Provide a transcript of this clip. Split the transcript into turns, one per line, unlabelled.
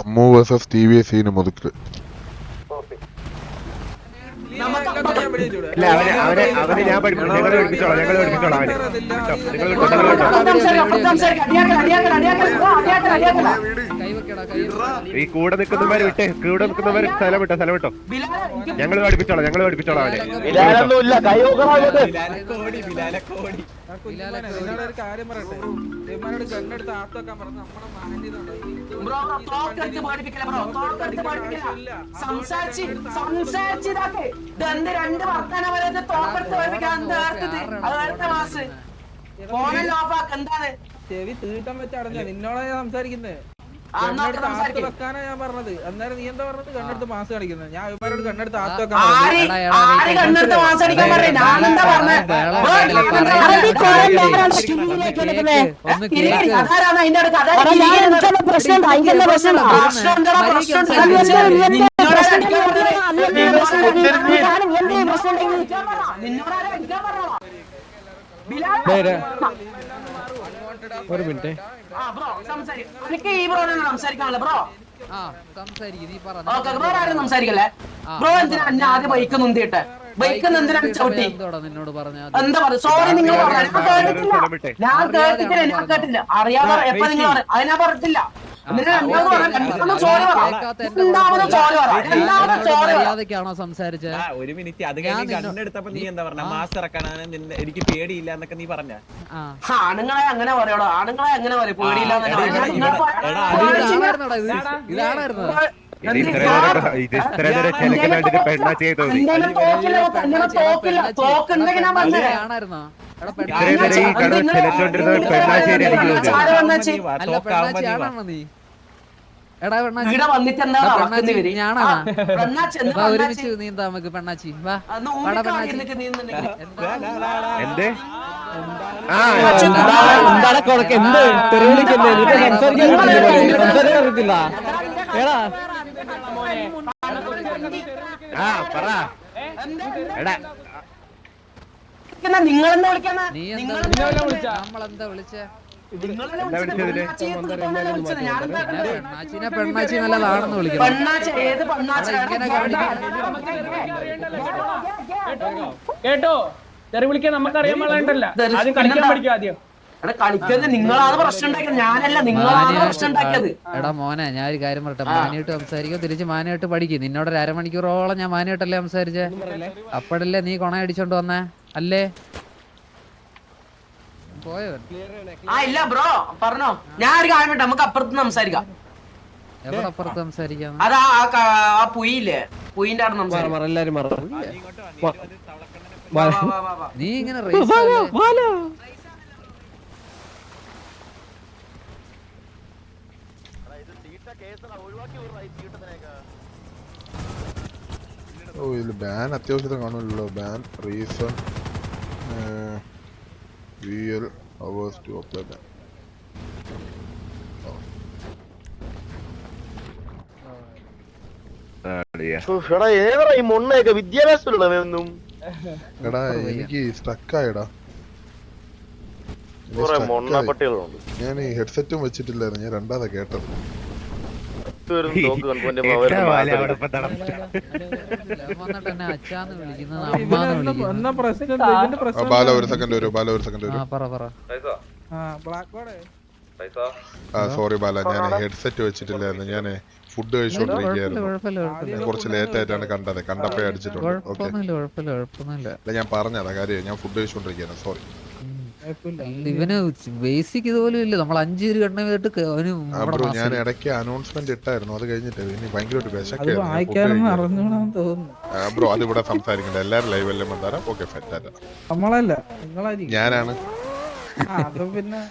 Ammu versus T V S scene മുതുക്ക്.
ഇല്ല അവനെ അവനെ അവനെ ഞാൻ പഠിപ്പിച്ചു. ഞങ്ങൾ പഠിപ്പിച്ചോളാം ഞങ്ങൾ പഠിപ്പിച്ചോളാം അവനെ നിങ്ങൾ. ഈ കൂടെ നിൽക്കുന്നവര് വിട്ടേ കൂടെ നിൽക്കുന്നവര് സ്ഥലം വിട്ടോ സ്ഥലം വിട്ടോ. ഞങ്ങൾ പഠിപ്പിച്ചോളാം ഞങ്ങൾ പഠിപ്പിച്ചോളാം അവനെ.
ചെവി തീട്ടം വെച്ച് അടഞ്ഞ നിന്നോടാ ഞാൻ സംസാരിക്കുന്നത് വെക്കാനാ ഞാൻ പറഞ്ഞത് അന്നേരം നീ എന്താ പറഞ്ഞത് ഗണ്ണെടുത്ത് മാസ് കളിക്കുന്നത് ഞാൻ ഇവന്മാരോട് ഗണ്ണെടുത്ത് ആത്ത് വെക്കാൻ ഒരു മിനിറ്റ്.
ആ, ബ്രോ, സംസാരിക്ക്. എനിക്ക് ഈ ബ്രോനാണ് സംസാരിക്കാനുള്ളത് ബ്രോ.
ആ സംസാരിക്കും നീ പറ
ഓക്കെ ബ്രോ ആരും സംസാരിക്കല്ലേ? ബ്രോ എന്തിനാ എന്നെ ആദ്യം ബൈക്ക് നൊന്തിട്ടെ ബൈക്ക് എന്തിനാണ് ചവിട്ടി?
എന്തോടാ നിന്നോട് പറഞ്ഞ
എന്താ പറയുക? സോറി നിങ്ങൾ പറഞ്ഞു ഞാൻ കേട്ടിട്ടില്ല. ഞാൻ കേട്ടിട്ടില്ല അറിയാതെ എപ്പോ നിങ്ങൾ പറ- അത് ഞാൻ പറഞ്ഞിട്ടില്ല.
മര്യാദക്കാണോ സംസാരിച്ചത്
ഒരു മിനിറ്റ്. അത് കഴിഞ്ഞ് കണ്ണെടുത്തപ്പോ നീ എന്താ പറഞ്ഞ?
ആ.
മാസ് ഇറക്കാനാണ് നിന്നെ എനിക്ക് പേടിയില്ല എന്നൊക്കെ നീ പറഞ്ഞ?
ആ.
ആണുങ്ങളെ അങ്ങനെ പറയണോ? ആണുങ്ങളെ അങ്ങനെ പറയും? പേടിയില്ല
ഇതാണായിരുന്നോ. ആണായിരുന്നോ
പെണ്ണാശ്ശേരി
എടാ പെണ്ണാച്ചി. പെണ്ണാച്ചി? ഞാനാ? ഒരുമിച്ച് നീന്താ നമുക്ക് വാ. വാടാ പെണ്ണാച്ചി.
ആ.
അറിയത്തില്ല. എടാ.
പറ. എടാ.
നിങ്ങളെന്താ വിളിക്കാന്നാ?
നീ
നിങ്ങളെന്താ
വിളിച്ചേ? നമ്മളെന്താ വിളിച്ചേ? പെണ്ണാച്ചിനെ പെണ്ണാച്ചി നല്ലതാണെന്ന് വിളിക്കണം
പെണ്ണാച്ചി ഏത് പെണ്ണാച്ചി
കേട്ടോ തെറി വിളിക്കാൻ നമുക്കറിയാൻ പാടില്ല. ആദ്യം കളിക്കാൻ പഠിക്കും ആദ്യം.
എടാ കളിക്കുന്നത് നിങ്ങളാണ് പ്രശ്നം ഞാനല്ല നിങ്ങളാണ് പ്രശ്നം
എടാ മോനെ ഞാൻ ഒരു കാര്യം പറയട്ടെ. മാനിയായിട്ട് സംസാരിക്കും. തിരിച്ച് മാനിയായിട്ട് പഠിക്കും. നിന്നോട് ഒരു അരമണിക്കൂറോളം ഞാൻ മാനിയായിട്ടല്ലേ സംസാരിച്ചേ? അപ്പോഴല്ലേ നീ കൊണ അടിച്ചോണ്ട് വന്നേ? അല്ലേ?
ആ ഇല്ല ബ്രോ പറഞ്ഞോ. ഞാൻ ഒരു കാര്യം പറയട്ടെ, നമുക്ക് അപ്പുറത്ത് സംസാരിക്കാം.
എവിടെ അപ്പുറത്ത്
അത് ആ- പുയില്ലേ പുയിന്റെ അവിടെ സംസാരിക്കാം.
നീ ഇങ്ങനെ?
ഓ ഇതിൽ ബാൻ അത്യാവശ്യത്തിന് കാണുമല്ലോ. ബാൻ റീസൺ വി
hours to apply മൊണ്ണയൊക്കെ?
എടാ
വയ്യ.
എനിക്ക് സ്റ്റക്കായടാ ഞാൻ ഹെഡ്സെറ്റും വെച്ചിട്ടില്ലായിരുന്നു ഞാൻ രണ്ടാമതാ കേട്ടത്. ബാല ഒരു സെക്കൻഡ് വരും ബാല ഒരു സെക്കൻഡ്
ആ
വരും
പറ. പറ
ആ ബ്ലാക്ക് ബോർഡ്
ആ സോറി ബാല ഞാൻ ഹെഡ്സെറ്റ് വെച്ചിട്ടില്ലായിരുന്നു. ഞാൻ ഫുഡ് കഴിച്ചുകൊണ്ടിരിക്കുകയായിരുന്നു കുറച്ച് ലേറ്റ് ആയിട്ടാണ് കണ്ടത്. കണ്ടപ്പോഴേ അടിച്ചിട്ടുണ്ട് ഞാൻ പറഞ്ഞതാ കാര്യം. ഞാൻ ഫുഡ് കഴിച്ചുകൊണ്ടിരിക്കുകയായിരുന്നു സോറി
ഇവന് ബേസിക് ഇതുപോലും ഇല്ല. നമ്മൾ അഞ്ചു പേര് കണ്ണ അവന്
ഞാൻ ഇടയ്ക്ക് അനൗൺസ്മെന്റ് ഇട്ടായിരുന്നു. അത് കഴിഞ്ഞിട്ട് ഇനി ഭയങ്കരമായിട്ട് വിശക്കായിരുന്നു ബ്രോ അത് ഇവിടെ സംസാരിക്കണ്ട. എല്ലാരും ലൈവ് എല്ലാം വന്നാലും ഓക്കെ ഫെറ്റാറ്റ
നമ്മളല്ല നിങ്ങളായിരിക്കും.
ഞാനാണ്.
പിന്നെ